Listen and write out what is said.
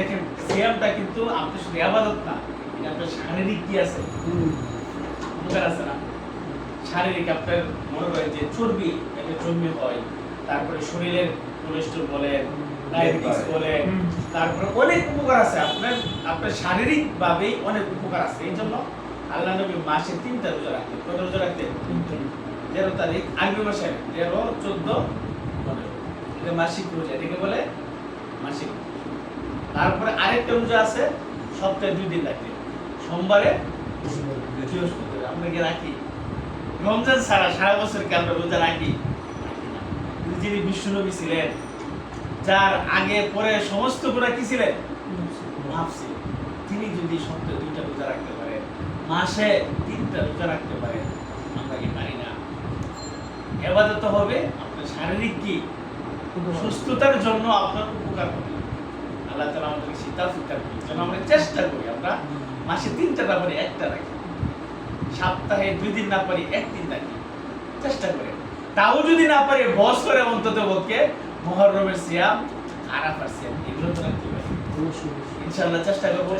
দেখেন সিয়ামটা কিন্তু আপনি শুধু আবাদত না এটা আপনার শারীরিক কি আছে? উপকার আছে না? শারীরিক আপনার মনে করেন যে চর্বি একটা চর্বি হয় তারপরে শরীরের কোলেস্ট্রল বলে ডায়াবেটিস বলে তারপরে অনেক উপকার আছে। আপনার আপনার শারীরিক ভাবেই অনেক উপকার আছে। এই জন্য আল্লাহ নবী মাসে তিনটা রোজা রাখতেন। কত রোজা রাখতেন? তেরো তারিখ আরবি মাসে তেরো চোদ্দ পনেরো। এটা মাসিক রোজা। এটাকে বলে মাসিক তারপরে আরেকটা রোজা আছে, সপ্তাহে দুই দিন রাখতে সোমবারে বৃহস্পতিবার। আমরা কি রাখি? রমজান ছাড়া সারা বছর কি আমরা রোজা রাখি? রাখি যিনি বিশ্বনবী ছিলেন, যার আগে পরে সমস্ত গুণা কি ছিলেন? ভাবছি তিনি যদি সপ্তাহে দুইটা রোজা রাখতে পারেন, মাসে তিনটা রোজা রাখতে পারেন, আমরা কি পারি না? এবাদত হবে, আপনার শারীরিক কি? সুস্থতার জন্য আপনার উপকার হবে। আল্লাহ তালা আমাদেরকে শীতাল ফিতার করি যেন আমরা চেষ্টা করি আমরা মাসে তিনটা না পারি একটা রাখি। সপ্তাহে দুই দিন না পারি একদিন রাখি। চেষ্টা করি তাও যদি না পারি বছরে অন্তত পক্ষে মহরমের সিয়াম আরাফার সিয়াম এগুলো তো রাখতে পারি। ইনশাআল্লাহ চেষ্টা করব।